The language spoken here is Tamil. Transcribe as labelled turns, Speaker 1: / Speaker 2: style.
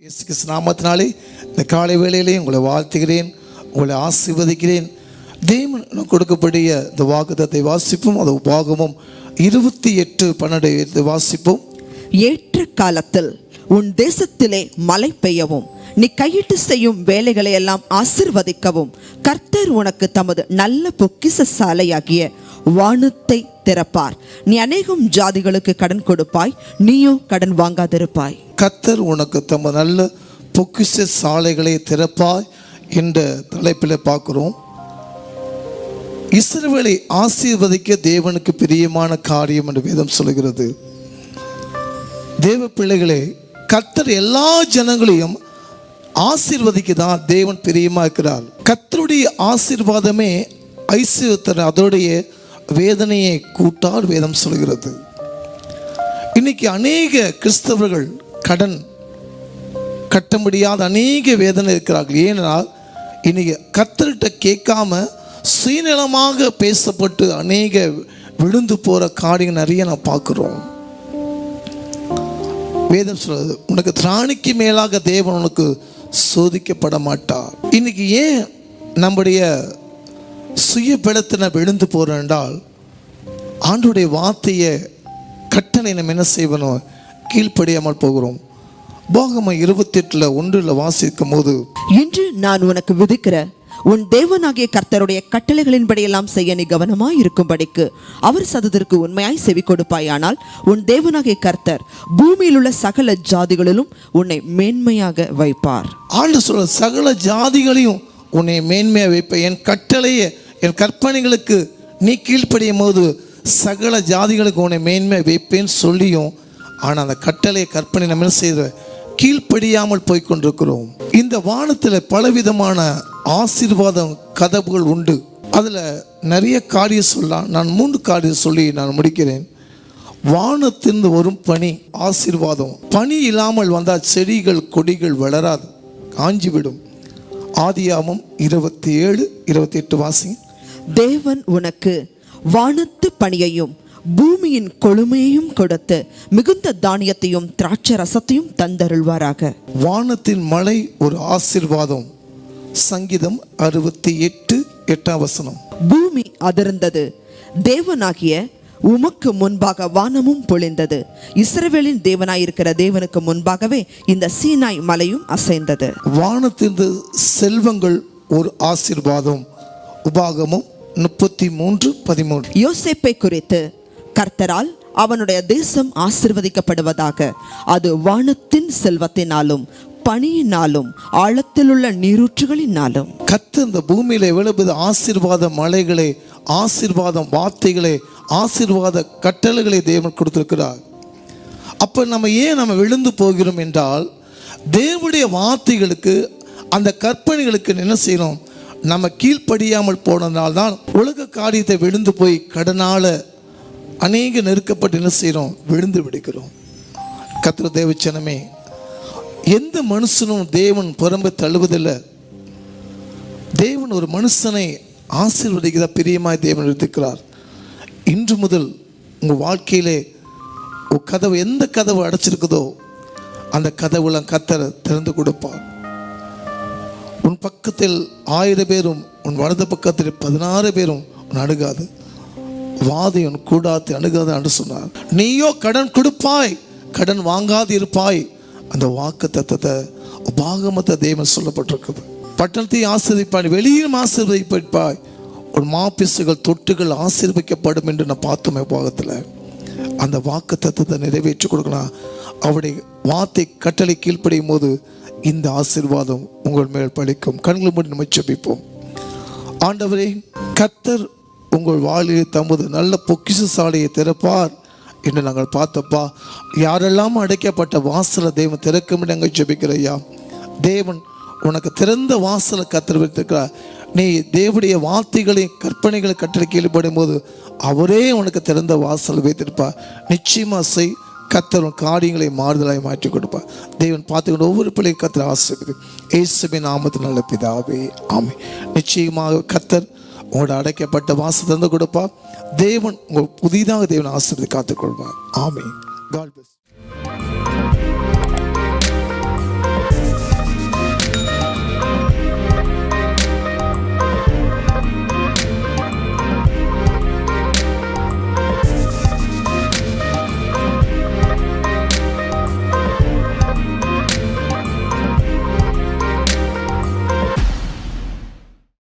Speaker 1: இயேசு கிறிஸ்து நாமத்தினாலே இந்த காலை வேளையிலே உங்களை வாழ்த்துகிறேன் உங்களை ஆசிர்வதிக்கிறேன். தேவன் கொடுக்கப்படிய இந்த வாக்குதத்தை வாசிப்போம் அது உபாகமும். இருபத்தி எட்டு பன்னெண்டு வாசிப்போம்.
Speaker 2: ஏற்ற காலத்தில் உன் தேசத்திலே மழை பெய்யவும் நீ கையிட்டு செய்யும் வேலைகளை எல்லாம் ஆசிர்வதிக்கவும் கர்த்தர் உனக்கு தமது நல்ல பொக்கிச சாலையாகிய வானத்தை திறப்பார். நீ அநேகம் ஜாதிகளுக்கு கடன் கொடுப்பாய் நீயும் கடன் வாங்காதிருப்பாய்.
Speaker 1: கர்த்தர் உனக்கு தமது நல்ல பொக்கிஷ சாலைகளை திறப்பாய் என்ற தலைப்பில் பார்க்குறோம். இஸ்ரவேலை ஆசீர்வதிக்க தேவனுக்கு பிரியமான காரியம் என்று வேதம் சொல்கிறது. தேவ பிள்ளைகளே கர்த்தர் எல்லா ஜனங்களையும் ஆசீர்வதிக்கு தான் தேவன் பிரியமாக இருக்கிறார். கர்த்தருடைய ஆசீர்வாதமே ஐஸ்வர்யத்தர் அதோடைய வேதனையை கூட்டார் வேதம் சொல்கிறது. இன்னைக்கு அநேக கிறிஸ்தவர்கள் கடன் கட்ட முடியாத அநேக வேதனை இருக்கிறார்கள். ஏனென்றால் இன்னைக்கு கத்தர்கிட்ட கேட்காம சுயநலமாக பேசப்பட்டு அநேக விழுந்து போகிற காரியம் நிறைய நான் பார்க்குறோம். வேதம் சொல்றது உனக்கு திராணிக்கு மேலாக தேவன் உனக்கு சோதிக்கப்பட மாட்டார் இன்னைக்கு ஏன் நம்முடைய சுய பலத்தின விழுந்து போகிறோம் என்றால் ஆண்டுடைய வார்த்தையை கட்டளை நம்ம என்ன செய்வனோ கீழ்ப்படியாமல் போகிறோம். போகம இருபத்தெட்டில் ஒன்றில் வாசிக்கும் போது
Speaker 2: இன்று நான் உனக்கு விதிக்கிற உன் தேவனாகிய கர்த்தருடைய கட்டளைகளின்படியெல்லாம் செய்ய நீ கவனமாய் இருக்கும்படிக்கு அவர் சதத்திற்கு உண்மையாய் செவி கொடுப்பாயானால் உன் தேவனாகிய கர்த்தர் பூமியில் உள்ள சகல ஜாதிகளிலும் உன்னை மேன்மையாக வைப்பார்.
Speaker 1: ஆண்டு சொல்ற சகல ஜாதிகளையும் உன்னை மேன்மையாக வைப்பேன். என் கட்டளையை என் கற்பனைகளுக்கு நீ கீழ்ப்படியும் போது சகல ஜாதிகளுக்கு உன்னை மேன்மையாக வைப்பேன்னு சொல்லியும் ஆனால் அந்த கட்டளையை கற்பனை நம்ம என்ன செய்த கீழ்ப்படியாமல் போய் கொண்டிருக்கிறோம் இந்த வானத்தில் பலவிதமான ஆசீர்வாதம் கதவுகள் உண்டு. அதில் நிறைய காரியம் சொல்லலாம். நான் மூன்று காரியம் சொல்லி நான் முடிக்கிறேன். வானத்திலிருந்து வரும் பனி ஆசீர்வாதம். பனி இல்லாமல் வந்தால் செடிகள் கொடிகள் வளராது. காஞ்சிவிடும். ஆதியாமம் இருபத்தி ஏழு இருபத்தி எட்டு வாசி
Speaker 2: தேவன் உனக்கு வானத்து பணியையும் பூமியின் கொழுமையையும் கொடுத்து மிகுந்த தானியத்தையும் திராட்சை ரசத்தையும் தந்தருள்வாராக.
Speaker 1: வானத்தின் மழை ஒரு ஆசீர்வாதம். சங்கீதம் அறுபத்தி எட்டு எட்டாம் வசனம்.
Speaker 2: பூமி அதிர்ந்தது. தேவனாகிய உமக்கு முன்பாக வானமும் பொழிந்தது. இஸ்ரவேலின் தேவனாயிருக்கிற தேவனுக்கு முன்பாகவே இந்த சீனாய் மலையும் அசைந்தது.
Speaker 1: வானத்திலிருந்து செல்வங்கள் ஒரு ஆசீர்வாதம். உபாகமும் முப்பத்தி மூன்று பதிமூன்று.
Speaker 2: யோசேப்பை குறித்து கர்த்தரால் அவனுடைய தேசம் ஆசிர்வதிக்கப்படுவதாக. அது வானத்தின் செல்வத்தினாலும் பனியினாலும் ஆழத்திலுள்ள நீரூற்றுகளினாலும்.
Speaker 1: கத்து இந்த பூமியில எவ்வளவு ஆசிர்வாத ஆசீர்வாத மலைகளை ஆசீர்வாதம் வார்த்தைகளை ஆசிர்வாத கட்டளைகளை தேவன் கொடுத்திருக்கிறார். அப்போ நம்ம ஏன் நம்ம விழுந்து போகிறோம் என்றால் தேவனுடைய வார்த்தைகளுக்கு அந்த கற்பனைகளுக்கு என்ன செய்யணும்? நம்ம கீழ்ப்படியாமல் போனதால்தான் உலக காரியத்தை விழுந்து போய் கடனால அநேக நெருக்கப்பட்டு என்ன செய்கிறோம் விழுந்து விடுகிறோம். கத்திர தேவச்சனமே எந்த மனுஷனும் தேவன் புறம்பு தழுவதில்லை தேவன் ஒரு மனுஷனை ஆசீர்வதிக்கிறதா பிரியமாய் தேவன் இருக்கிறார் இன்று முதல் உங்கள் வாழ்க்கையிலே கதவு எந்த கதவு அடைச்சிருக்குதோ அந்த கதவுலாம் கத்தரை திறந்து கொடுப்பார். உன் பக்கத்தில் ஆயிரம் பேரும் உன் வலது பக்கத்தில் பதினாறு பேரும் உன் அணுகாது வாதை உன் கூடாத்து அணுகாது என்று சொன்னார். நீயோ கடன் கொடுப்பாய் கடன் வாங்காது இருப்பாய். அந்த வாக்கு தத்தத்தை உபாகமத்தை தேவன் சொல்லப்பட்டிருக்குது பட்டணத்தை ஆசீர்வதிப்பாய் வெளியிலும் ஆசீர்வதிப்பாய். உன் மாப்பிசுகள் தொட்டுகள் ஆசீர்வதிக்கப்படும் என்று நான் பார்த்தோமே உபாகத்தில். அந்த வாக்கு தத்துவத்தை நிறைவேற்றி கொடுக்கணும். அவருடைய வார்த்தை கட்டளை கீழ்ப்படியும் போது இந்த ஆசீர்வாதம் உங்கள் மேல் பழிக்கும். கண்களை மூடி நம்ம ஜெபிப்போம். ஆண்டவரே கத்தர் உங்கள் வாழ்வில் தமது நல்ல பொக்கிஷ சாலையை திறப்பார் என்று நாங்கள் பார்த்தப்பா. யாரெல்லாம் அடைக்கப்பட்ட வாசலை தேவன் திறக்கும் நாங்கள் ஜெபிக்கிறையா தேவன் உனக்கு திறந்த வாசலை கத்தர் நீ தேவடைய வார்த்தைகளையும் கற்பனைகளை கட்டளை கீழ்படும் போது அவரே உனக்கு திறந்த வாசல் வைத்திருப்பார். நிச்சயமாக செய் கத்தரும் காரியங்களை மாறுதலாய் மாற்றி கொடுப்பார். தேவன் பார்த்துக்கொண்டு ஒவ்வொரு பிள்ளையும் கத்தர் ஆசிரியர் ஏசுபின் நாமத்தில் நல்ல பிதாவே ஆமை நிச்சயமாக கத்தர் உங்களோட அடைக்கப்பட்ட வாசல் தந்து கொடுப்பார். தேவன் உங்கள் புதிதாக தேவன் ஆசிரியர் காத்துக்கொள்வார். ஆமே காட் பிளஸ்